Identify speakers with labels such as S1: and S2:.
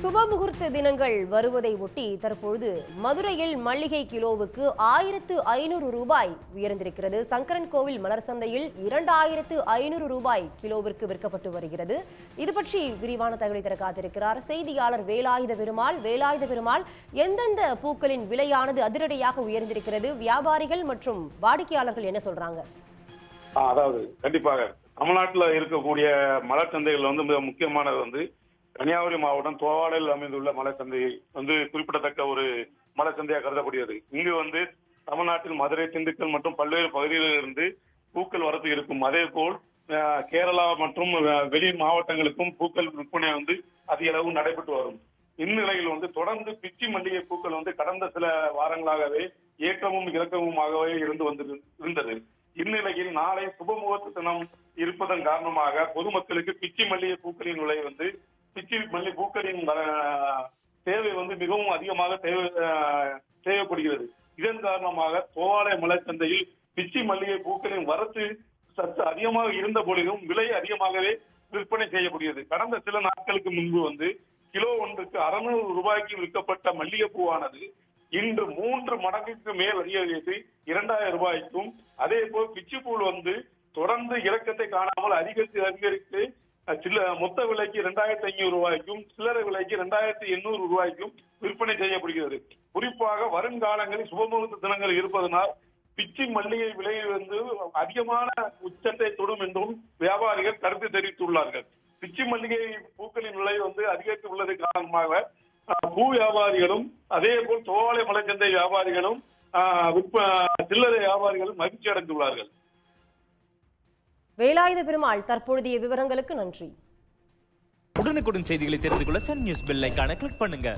S1: சுப முகூர்த்த தினங்கள் வருவதை ஒட்டி தற்பொழுது மதுரையில் மல்லிகை கிலோவுக்கு ஆயிரத்து ஐநூறு ரூபாய் உயர்ந்திருக்கிறது. சங்கரன் கோவில் மலர் சந்தையில் இரண்டாயிரத்து ஐநூறு ரூபாய் கிலோவிற்கு விற்கப்பட்டு வருகிறது. இது பற்றி விரிவான தகவலை தர காத்திருக்கிறார் செய்தியாளர் வேலாயுத பெருமாள். வேலாயுத பெருமாள் எந்தெந்த பூக்களின் விலையானது அதிரடியாக உயர்ந்திருக்கிறது? வியாபாரிகள் மற்றும் வாடிக்கையாளர்கள் என்ன சொல்றாங்க?
S2: அதாவது கண்டிப்பாக தமிழ்நாட்டில் இருக்கக்கூடிய மலர் சந்தைகள் வந்து மிக முக்கியமானது வந்து கன்னியாகுமரி மாவட்டம் தோவாளையில் அமைந்துள்ள மலைச்சந்தை வந்து குறிப்பிடத்தக்க ஒரு மலர் சந்தையாக கருதப்படுகிறது இங்கு வந்து தமிழ்நாட்டில் மதுரை திண்டுக்கல் மற்றும் பல்வேறு பகுதிகளிலிருந்து பூக்கள் வரத்து இருக்கும். அதே போல் கேரளா மற்றும் வெளி மாவட்டங்களுக்கும் பூக்கள் விற்பனை வந்து அதிக அளவு நடைபெற்று வரும். இந்நிலையில் வந்து தொடர்ந்து பிச்சி மல்லிகை பூக்கள் வந்து கடந்த சில வாரங்களாகவே ஏற்றமும் இறக்கமுமாகவே இருந்து வந்து இருந்தது. இந்நிலையில் நாளை சுபமுகத்து தினம் இருப்பதன் காரணமாக பொதுமக்களுக்கு பிச்சி மல்லிகை பூக்களின் விலை வந்து பிச்சி மல்லி பூக்களின் தேவை வந்து மிகவும் அதிகமாக தேவை தேவைப்படுகிறது. இதன் காரணமாக தோவாளை மலைச்சந்தையில் பிச்சி மல்லிகை பூக்களின் வரத்து சற்று அதிகமாக இருந்த போதிலும் விலை அதிகமாகவே விற்பனை செய்யப்படுகிறது கடந்த சில நாட்களுக்கு முன்பு வந்து கிலோ ஒன்றுக்கு அறுநூறு ரூபாய்க்கு விற்கப்பட்ட மல்லிகை பூவானது இன்று மூன்று மடங்குக்கு மேல் அதிகரித்து இரண்டாயிரம் ரூபாய்க்கும் அதே போல் பிச்சிப்பூல் வந்து தொடர்ந்து இறக்கத்தை காணாமல் அதிகரித்து அதிகரித்து சில மொத்த விலைக்கு ரெண்டாயிரத்தி ஐநூறு ரூபாய்க்கும் சில்லறை விலைக்கு ரெண்டாயிரத்தி எண்ணூறு ரூபாய்க்கும் விற்பனை செய்யப்படுகிறது. குறிப்பாக வருங்காலங்களில் சுபமுகூர்த்த தினங்கள் இருப்பதனால் பிச்சி மல்லிகை விலை வந்து அதிகமான உச்சத்தை தொடும் என்றும் வியாபாரிகள் கருத்து தெரிவித்துள்ளார்கள். பிச்சி மல்லிகை பூக்களின் விலை வந்து அதிகரித்து உள்ளது காரணமாக அஹ், பூ வியாபாரிகளும் அதே போல் தோவாளை மலைச்சந்தை வியாபாரிகளும் சில்லறை வியாபாரிகளும் மகிழ்ச்சி அடைந்துள்ளார்கள்
S1: வேலாயுத பெருமாள் தற்பொழுதைய விவரங்களுக்கு நன்றி.
S3: உடனுக்குடன் செய்திகளை தெரிந்து கொள்ள சன் நியூஸ் பெல் ஐக்கான கிளிக் பண்ணுங்க.